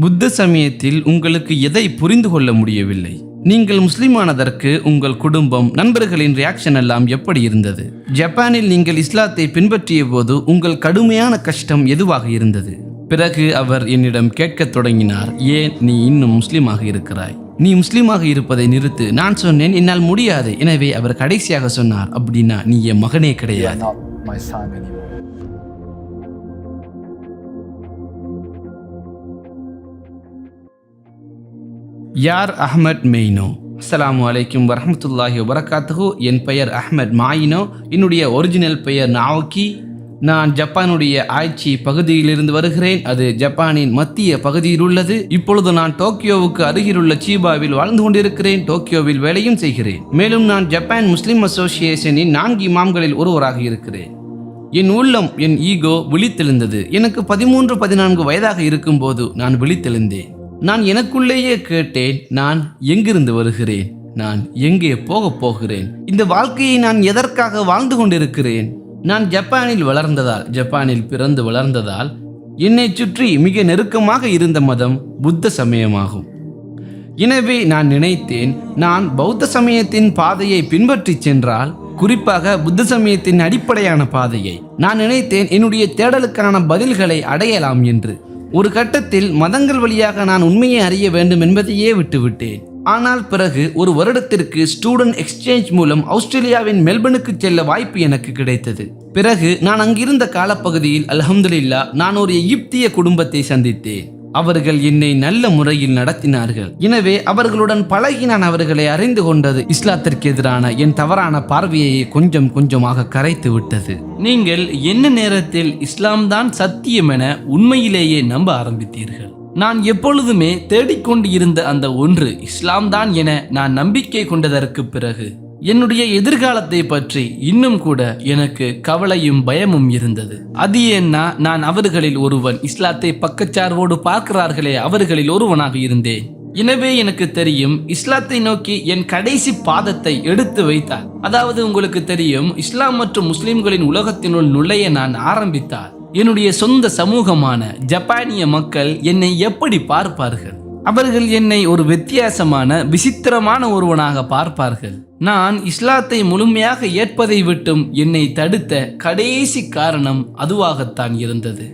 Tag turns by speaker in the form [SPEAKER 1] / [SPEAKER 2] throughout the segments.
[SPEAKER 1] புத்த சமயத்தில் உங்களுக்கு எதை புரிந்து கொள்ள முடியவில்லை? நீங்கள் முஸ்லிமானதற்கு உங்கள் குடும்பம் நண்பர்களின் ரியாக்ஷன் எல்லாம் எப்படி இருந்தது? ஜப்பானில் நீங்கள் இஸ்லாத்தை பின்பற்றிய போது உங்கள் கடுமையான கஷ்டம் எதுவாக இருந்தது? பிறகு அவர் என்னிடம் கேட்கத் தொடங்கினார் ஏன் நீ இன்னும் முஸ்லீமாக இருக்கிறாய்? நீ முஸ்லீமாக இருப்பதை நிறுத்து நான் சொன்னேன் என்னால் முடியாது. எனவே அவர் கடைசியாக சொன்னார் அப்படின்னா நீ என் மகனே கிடையாது. யார் அஹ்மத் மெய்னோ? அஸ்லாம் அலைக்கும் வரமத்துல்லாஹி வபரகாத்துஹு. என் பெயர் அஹ்மத் மாயினோ. என்னுடைய ஒரிஜினல் பெயர் நாவக்கி. நான் ஜப்பானுடைய ஆய்ச்சி பகுதியிலிருந்து வருகிறேன். அது ஜப்பானின் மத்திய பகுதியில் உள்ளது. இப்பொழுது நான் டோக்கியோவுக்கு அருகிலுள்ள சீபாவில் வாழ்ந்து கொண்டிருக்கிறேன். டோக்கியோவில் வேலையும் செய்கிறேன். மேலும் நான் ஜப்பான் முஸ்லிம் அசோசியேஷனின் நான்கு இமாம்களில் ஒருவராக இருக்கிறேன். என் உள்ளம் என் ஈகோ விழித்தெழுந்தது. எனக்கு பதிமூன்று பதினான்கு வயதாக இருக்கும்போது நான் விழித்தெழுந்தேன். நான் எனக்குள்ளேயே கேட்டேன் நான் எங்கிருந்து வருகிறேன்? நான் எங்கே போகப் போகிறேன்? இந்த வாழ்க்கையை நான் எதற்காக வாழ்ந்து கொண்டிருக்கிறேன்? நான் ஜப்பானில் வளர்ந்ததால் ஜப்பானில் பிறந்து வளர்ந்ததால் என்னை சுற்றி மிக நெருக்கமாக இருந்த மதம் புத்த சமயமாகும். எனவே நான் நினைத்தேன் நான் பௌத்த சமயத்தின் பாதையை பின்பற்றிச் சென்றால் குறிப்பாக புத்த சமயத்தின் அடிப்படையான பாதையை. நான் நினைத்தேன் என்னுடைய தேடலுக்கான பதில்களை அடையலாம் என்று. ஒரு கட்டத்தில் மதங்கள் வழியாக நான் உண்மையை அறிய வேண்டும் என்பதையே விட்டுவிட்டேன். ஆனால் பிறகு ஒரு வருடத்திற்கு ஸ்டூடெண்ட் எக்ஸ்சேஞ்ச் மூலம் ஆஸ்திரேலியாவின் மெல்பனுக்கு செல்ல வாய்ப்பு எனக்கு கிடைத்தது. பிறகு நான் அங்கிருந்த காலப்பகுதியில் அல்ஹம்துலில்லா நான் ஒரு எகிப்திய குடும்பத்தை சந்தித்தேன். அவர்கள் என்னை நல்ல முறையில் நடத்தினார்கள். எனவே அவர்களுடன் பழகி நான் அவர்களை அறிந்து கொண்டது இஸ்லாத்திற்கு எதிரான என் தவறான பார்வையை கொஞ்சம் கொஞ்சமாக கரைத்து விட்டது. நீங்கள் என்ன நேரத்தில் இஸ்லாம் தான் சத்தியம் என உண்மையிலேயே நம்ப ஆரம்பித்தீர்கள்? நான் எப்பொழுதுமே தேடிக்கொண்டு இருந்த அந்த ஒன்று இஸ்லாம் தான் என நான் நம்பிக்கை கொண்டதற்கு பிறகு. என்னுடைய எதிர்காலத்தை பற்றி இன்னும் கூட எனக்கு கவலையும் பயமும் இருந்தது. அது ஏன்னா நான் அவர்களில் ஒருவன். இஸ்லாத்தை பக்கச்சார்வோடு பார்க்கிறார்களே அவர்களில் ஒருவனாக இருந்தேன். எனவே எனக்கு தெரியும் இஸ்லாத்தை நோக்கி என் கடைசி பாதத்தை எடுத்து வைத்தார். அதாவது உங்களுக்கு தெரியும் இஸ்லாம் மற்றும் முஸ்லிம்களின் உலகத்தினுள் நுழைய நான் ஆரம்பித்தார். என்னுடைய சொந்த சமூகமான ஜப்பானிய மக்கள் என்னை எப்படி பார்ப்பார்கள்? அவர்கள் என்னை ஒரு வித்தியாசமான விசித்திரமான ஒருவனாக பார்ப்பார்கள். நான் இஸ்லாத்தை முழுமையாக ஏற்பதை விட்டும் என்னை தடுத்த கடைசி காரணம் அதுவாகத்தான் இருந்தது.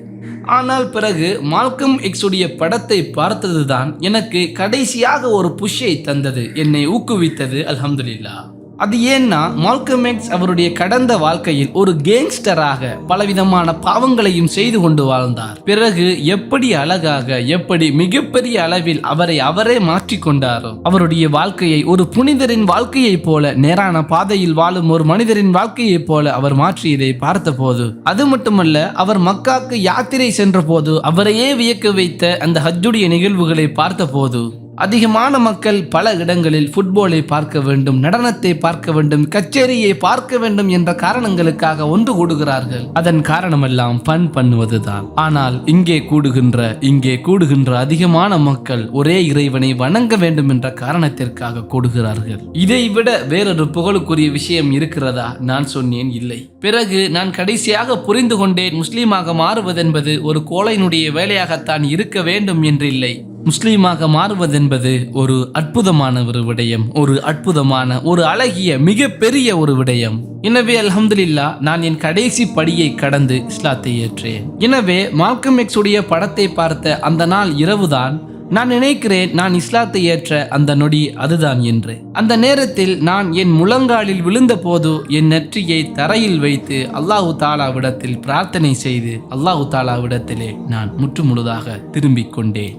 [SPEAKER 1] ஆனால் பிறகு மால்கம் எக்ஸுடைய படத்தை பார்த்ததுதான் எனக்கு கடைசியாக ஒரு புஷ்ஷை தந்தது என்னை ஊக்குவித்தது அலமதுல்லா அது ஏன்னா மால்கமேக்ஸ் அவருடைய கடந்த வாழ்க்கையில் ஒரு கேங்ஸ்டராக பலவிதமான பாவங்களையும் செய்து கொண்டு வாழ்ந்தார். பிறகு எப்படி அழகாக எப்படி மிகப்பெரிய அளவில் அவரை அவரே மாற்றிக்கொண்டாரோ அவருடைய வாழ்க்கையை ஒரு புனிதரின் வாழ்க்கையைப் போல நேரான பாதையில் வாழும் ஒரு மனிதரின் வாழ்க்கையைப் போல அவர் மாற்றியதை பார்த்தபோது அது மட்டுமல்ல அவர் மக்காக்கு யாத்திரை சென்ற போது அவரையே வியக்க வைத்த அந்த ஹஜ்ஜுடைய நிகழ்வுகளை பார்த்தபோது அதிகமான மக்கள் பல இடங்களில் ஃபுட்பாலை பார்க்க வேண்டும் நடனத்தை பார்க்க வேண்டும் கச்சேரியை பார்க்க வேண்டும் என்ற காரணங்களுக்காக ஒன்று கூடுகிறார்கள். அதன் காரணமெல்லாம் ஃபன் பண்ணுவதுதான். ஆனால் இங்கே கூடுகின்ற இங்கே கூடுகின்ற அதிகமான மக்கள் ஒரே இறைவனை வணங்க வேண்டும் என்ற காரணத்திற்காக கூடுகிறார்கள். இதைவிட வேறொரு புகழுக்குரிய விஷயம் இருக்கிறதா? நான் சொன்னேன் இல்லை. பிறகு நான் கடைசியாக புரிந்து கொண்டேன் முஸ்லீமாக மாறுவதென்பது ஒரு கோழையினுடைய வேலையாகத்தான் இருக்க வேண்டும் என்றில்லை. முஸ்லீமாக மாறுவதென்பது ஒரு அற்புதமான ஒரு விடயம் ஒரு அற்புதமான ஒரு அழகிய மிக பெரிய ஒரு விடயம். எனவே அல்ஹம்துலில்லா நான் என் கடைசி படியை கடந்து இஸ்லாத்தை ஏற்றேன். எனவே மார்க்கம் எக்ஸ் உடைய படத்தை பார்த்த அந்த நாள் இரவுதான். நான் நினைக்கிறேன் நான் இஸ்லாத்தை ஏற்ற அந்த நொடி அதுதான் என்று. அந்த நேரத்தில் நான் என் முழங்காலில் விழுந்த போது என் நெற்றியை தரையில் வைத்து அல்லாஹு தாலாவிடத்தில் பிரார்த்தனை செய்து அல்லாஹு தாலாவிடத்திலே நான் முற்றுமுழுதாக திரும்பிக் கொண்டேன்.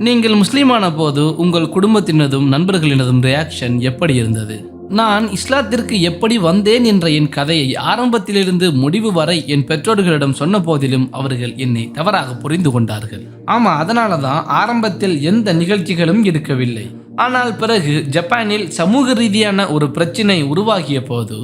[SPEAKER 1] நீங்கள் முஸ்லீமான போது உங்கள் குடும்பத்தினதும் நண்பர்களினதும் ரியாக்ஷன் எப்படி இருந்தது? நான் இஸ்லாத்திற்கு எப்படி வந்தேன் என்ற என் கதையை ஆரம்பத்திலிருந்து முடிவு வரை என் பெற்றோர்களிடம் சொன்ன போதிலும் அவர்கள் என்னை தவறாக புரிந்து கொண்டார்கள். ஆமா அதனால தான் ஆரம்பத்தில் எந்த நிகழ்ச்சிகளும் இருக்கவில்லை ஆனால் பிறகு ஜப்பானில் சமூக ரீதியான ஒரு பிரச்சினை உருவாகிய போது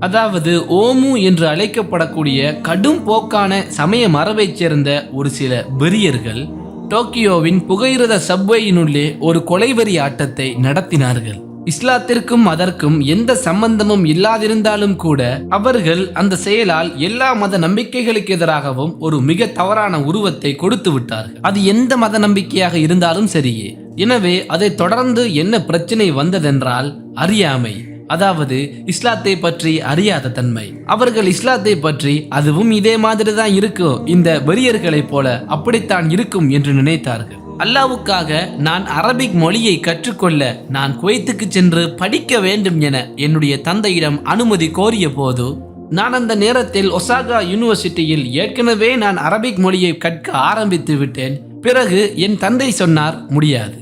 [SPEAKER 1] அதாவது ஓமு என்று அழைக்கப்படக்கூடிய கடும் போக்கான சமய மரபைச் சேர்ந்த ஒரு சில பெரியர்கள் டோக்கியோவின் புகையிரத சப்வேயினுள்ளே ஒரு கொலைவெறி ஆட்டத்தை நடத்தினார்கள்.
[SPEAKER 2] இஸ்லாத்திற்கும் அதற்கும் எந்த சம்பந்தமும் இல்லாதிருந்தாலும் கூட அவர்கள் அந்த செயலால் எல்லா மத நம்பிக்கைகளுக்கு எதிராகவும் ஒரு மிக தவறான உருவத்தை கொடுத்து விட்டார்கள். அது எந்த மத நம்பிக்கையாக இருந்தாலும் சரியே. எனவே அதை தொடர்ந்து என்ன பிரச்சனை வந்ததென்றால் அறியாமை. அதாவது இஸ்லாத்தை பற்றி அறியாத தன்மை. அவர்கள் இஸ்லாத்தை பற்றி அதுவும் இதே மாதிரி தான் இருக்கும். இந்த வெறியர்களைப் போல அப்படித்தான் இருக்கும் என்று நினைத்தார்கள். அல்லாவுக்காக நான் அரபிக் மொழியை கற்றுக்கொள்ள நான் குவைத்துக்கு சென்று படிக்க வேண்டும் என என்னுடைய தந்தையிடம் அனுமதி கோரிய போது நான் அந்த நேரத்தில் ஒசாகா யூனிவர்சிட்டியில் ஏற்கனவே நான் அரபிக் மொழியை கற்க ஆரம்பித்து விட்டேன். பிறகு என் தந்தை சொன்னார் முடியாது.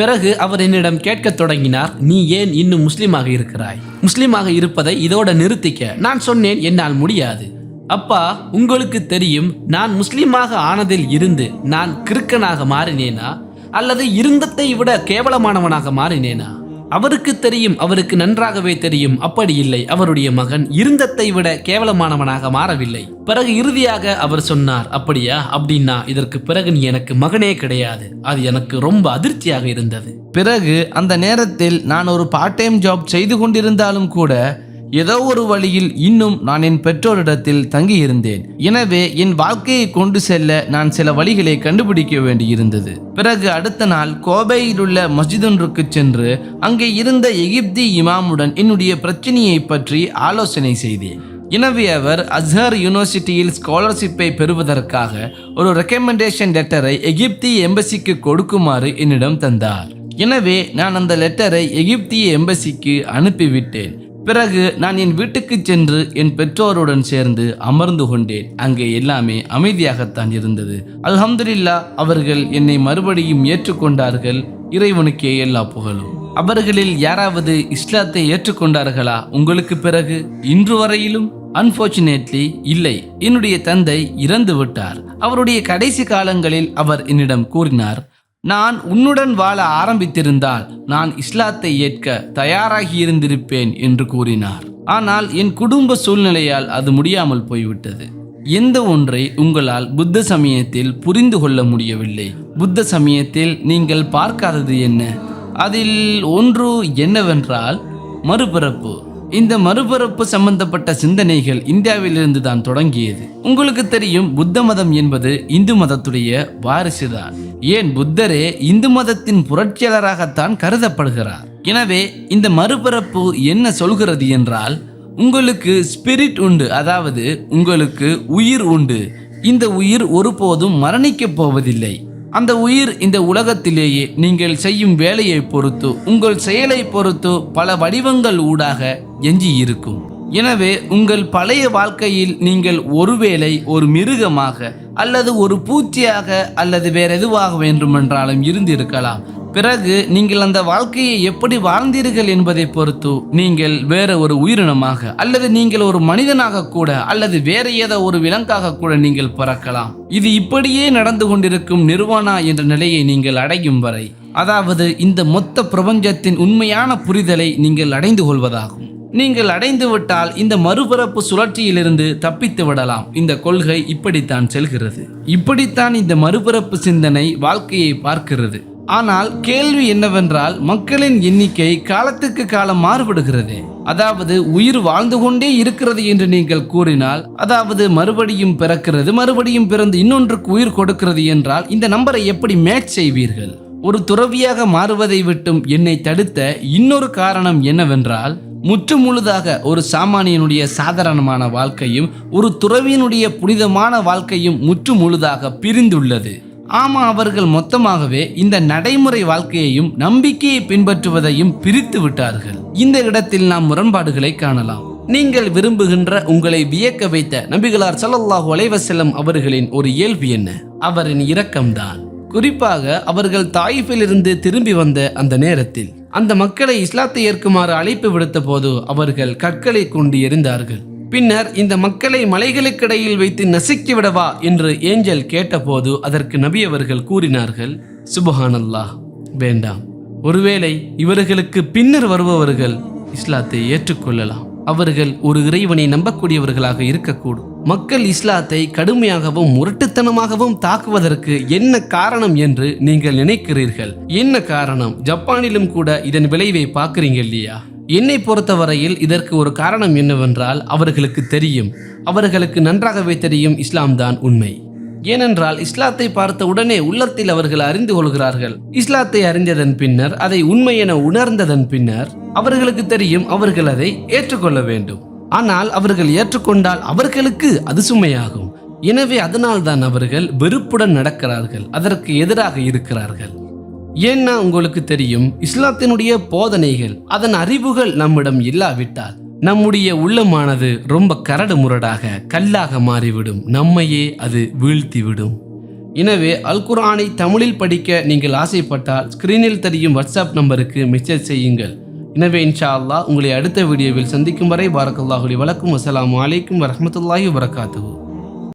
[SPEAKER 2] பிறகு அவர் என்னிடம் கேட்கத் தொடங்கினார் நீ ஏன் இன்னும் முஸ்லீமாக இருக்கிறாய்? முஸ்லீமாக இருப்பதை இதோட நிறுத்திக்க நான் சொன்னேன் என்னால் முடியாது. அப்பா உங்களுக்கு தெரியும் நான் முஸ்லீமாக ஆனதில் இருந்து நான் கிறுக்கனாக மாறினேனா? அல்லது இருந்தத்தை விட கேவலமானவனாக மாறினேனா? அவருக்கு தெரியும் அவருக்கு நன்றாகவே தெரியும். அப்படி இல்லை அவருடைய மகன் இருந்தத்தை விட கேவலமானவனாக மாறவில்லை. பிறகு இறுதியாக அவர் சொன்னார் அப்படியா? அப்படின்னா இதற்கு பிறகு நீ எனக்கு மகனே கிடையாது. அது எனக்கு ரொம்ப அதிர்ச்சியாக இருந்தது.
[SPEAKER 1] பிறகு அந்த நேரத்தில் நான் ஒரு பார்ட் டைம் ஜாப் செய்து கொண்டிருந்தாலும் கூட ஏதோ ஒரு வழியில் இன்னும் நான் என் பெற்றோரிடத்தில் தங்கியிருந்தேன். எனவே என் வாழ்க்கையை கொண்டு செல்ல நான் சில வழிகளை கண்டுபிடிக்க வேண்டியிருந்தது. பிறகு அடுத்த நாள் கோபையில் உள்ள மஸ்ஜிதொன்றுக்கு சென்று அங்கே இருந்த எகிப்தி இமாமுடன் என்னுடைய பிரச்சனையை பற்றி ஆலோசனை செய்தேன். எனவே அவர் அஸ்ஹர் யூனிவர்சிட்டியில் ஸ்காலர்ஷிப்பை பெறுவதற்காக ஒரு ரெக்கமெண்டேஷன் லெட்டரை எகிப்தி எம்பசிக்கு கொடுக்குமாறு என்னிடம் தந்தார். எனவே நான் அந்த லெட்டரை எகிப்திய எம்பசிக்கு அனுப்பிவிட்டேன். பிறகு நான் என் வீட்டுக்கு சென்று என் பெற்றோருடன் சேர்ந்து அமர்ந்து கொண்டேன். அங்கே எல்லாமே அமைதியாகத்தான் இருந்தது. அல்ஹம்துலில்லா அவர்கள் என்னை மறுபடியும் ஏற்றுக்கொண்டார்கள். இறைவனுக்கே எல்லா புகழும். அவர்களில் யாராவது இஸ்லாத்தை ஏற்றுக்கொண்டார்களா? உங்களுக்கு பிறகு இன்று வரையிலும் அன்பார்ச்சுனேட்லி இல்லை. என்னுடைய தந்தை இறந்து விட்டார் அவருடைய கடைசி காலங்களில் அவர் என்னிடம் கூறினார் நான் உன்னுடன் வாழ ஆரம்பித்திருந்தால் நான் இஸ்லாத்தை ஏற்க தயாராகி இருந்திருப்பேன் என்று கூறினார். ஆனால் என் குடும்ப சூழ்நிலையால் அது முடியாமல் போய்விட்டது. எந்த ஒன்றை உங்களால் புத்த சமயத்தில் புரிந்து கொள்ள முடியவில்லை. புத்த சமயத்தில் நீங்கள் பார்க்காதது என்ன? அதில் ஒன்று என்னவென்றால் மறுபிறப்பு. இந்த மறுபரப்பு சம்பந்தப்பட்ட சிந்தனைகள் இந்தியாவிலிருந்து தான் தொடங்கியது. உங்களுக்கு தெரியும் புத்த மதம் என்பது இந்து மதத்துடைய வாரிசுதான். ஏன் புத்தரே இந்து மதத்தின் புரட்சியாளராகத்தான் கருதப்படுகிறார்? எனவே இந்த மறுபரப்பு என்ன சொல்கிறது என்றால் உங்களுக்கு ஸ்பிரிட் உண்டு அதாவது உங்களுக்கு உயிர் உண்டு. இந்த உயிர் ஒருபோதும் மரணிக்கப் போவதில்லை. அந்த உயிர் இந்த உலகத்திலேயே நீங்கள் செய்யும் வேலையை பொறுத்து உங்கள் செயலை பொறுத்து பல வடிவங்கள் ஊடாக எஞ்சி இருக்கும். எனவே உங்கள் பழைய வாழ்க்கையில் நீங்கள் ஒருவேளை ஒரு மிருகமாக அல்லது ஒரு பூச்சியாக அல்லது வேற எதுவாக வேண்டுமென்றாலும் இருந்திருக்கலாம். பிறகு நீங்கள் அந்த வாழ்க்கையை எப்படி வாழ்ந்தீர்கள் என்பதை பொறுத்து நீங்கள் வேற ஒரு உயிரினமாக அல்லது நீங்கள் ஒரு மனிதனாக கூட அல்லது வேற ஏதோ ஒரு விலங்காக கூட நீங்கள் பிறக்கலாம். இது இப்படியே நடந்து கொண்டிருக்கும் நிர்வாணா என்ற நிலையை நீங்கள் அடையும் வரை அதாவது இந்த மொத்த பிரபஞ்சத்தின் உண்மையான புரிதலை நீங்கள் அடைந்து கொள்வதாகும். நீங்கள் அடைந்து விட்டால் இந்த மறுபிறப்பு சுழற்சியிலிருந்து தப்பித்து விடலாம். இந்த கொள்கை இப்படித்தான் செல்கிறது. இப்படித்தான் இந்த மறுபிறப்பு சிந்தனை வாழ்க்கையை பார்க்கிறது. ஆனால் கேள்வி என்னவென்றால் மக்களின் எண்ணிக்கை காலத்துக்கு காலம் மாறுபடுகிறது. அதாவது உயிர் வாழ்ந்து கொண்டே இருக்கிறது என்று நீங்கள் கூறினால் அதாவது மறுபடியும் பிறக்கிறது மறுபடியும் பிறந்து இன்னொன்றுக்கு உயிர் கொடுக்கிறது என்றால் இந்த நம்பரை எப்படி மேட்ச் செய்வீர்கள்? ஒரு துறவியாக மாறுவதை விட்டும் என்னை தடுத்த இன்னொரு காரணம் என்னவென்றால் முற்று முழுதாக ஒரு சாமானியனுடைய சாதாரணமான வாழ்க்கையும் ஒரு துறவியினுடைய புனிதமான வாழ்க்கையும் முற்று முழுதாக பிரிந்துள்ளது. ஆமா அவர்கள் மொத்தமாகவே இந்த நடைமுறை வாழ்க்கையையும் நம்பிக்கையை பின்பற்றுவதையும் பிரித்து விட்டார்கள். இந்த இடத்தில் நாம் முரண்பாடுகளை காணலாம். நீங்கள் விரும்புகின்ற உங்களை வியக்க வைத்த நபிகளார் சல்லாஹூ அலைவசல்லம் அவர்களின் ஒரு இயல்பு என்ன? அவரின் இரக்கம்தான். குறிப்பாக அவர்கள் தாயிஃபிலிருந்து திரும்பி வந்த அந்த நேரத்தில் அந்த மக்களை இஸ்லாத்தை ஏற்குமாறு அழைப்பு விடுத்த போது அவர்கள் கற்களை கொண்டு எறிந்தார்கள் பின்னர் இந்த மக்களை மலைகளுக்கிடையில் வைத்து நசுக்கி விடவா என்று ஏஞ்சல் கேட்டபோது அதற்கு நபி அவர்கள் கூறினார்கள் சுபஹானல்லா வேண்டாம். ஒருவேளை இவர்களுக்கு பின்னர் வருபவர்கள் இஸ்லாத்தை ஏற்றுக்கொள்ளலாம். அவர்கள் ஒரு இறைவனை நம்பக்கூடியவர்களாக இருக்கக்கூடும். மக்கள் இஸ்லாத்தை கடுமையாகவும் முரட்டுத்தனமாகவும் தாக்குவதற்கு என்ன காரணம் என்று நீங்கள் நினைக்கிறீர்கள்? என்ன காரணம்? ஜப்பானிலும் கூட இதன் விளைவை பார்க்குறீங்க இல்லையா? என்னை பொறுத்தவரையில் இதற்கு ஒரு காரணம் என்னவென்றால் அவர்களுக்கு தெரியும். அவர்களுக்கு நன்றாகவே தெரியும் இஸ்லாம் தான் உண்மை. ஏனென்றால் இஸ்லாத்தை பார்த்த உடனே உள்ளத்தில் அவர்கள் அறிந்து கொள்கிறார்கள். இஸ்லாத்தை அறிந்ததன் பின்னர் அதை உண்மை என உணர்ந்ததன் பின்னர் அவர்களுக்கு தெரியும் அவர்கள் அதை ஏற்றுக்கொள்ள வேண்டும். ஆனால் அவர்கள் ஏற்றுக்கொண்டால் அவர்களுக்கு அது சுமையாகும். எனவே அதனால்தான் அவர்கள் வெறுப்புடன் நடக்கிறார்கள் அதற்கு எதிராக இருக்கிறார்கள். ஏன்னா உங்களுக்கு தெரியும் இஸ்லாத்தினுடைய போதனைகள் அதன் அறிவுகள் நம்மிடம் இல்லாவிட்டால் நம்முடைய உள்ளமானது ரொம்ப கரடு முரடாக கல்லாக மாறிவிடும் நம்மையே அது வீழ்த்திவிடும். எனவே அல்குரானை தமிழில் படிக்க நீங்கள் ஆசைப்பட்டால் ஸ்கிரீனில் தெரியும் வாட்ஸ்அப் நம்பருக்கு மெசேஜ் செய்யுங்கள். எனவே இன்ஷா அல்லாஹ் உங்களை அடுத்த வீடியோவில் சந்திக்கும் வரை பாரக்கல்லாஹுலி வணக்கம் அஸ்லாம் அலைக்கும் வரமத்துல்லாஹி வரகாத்துவோம்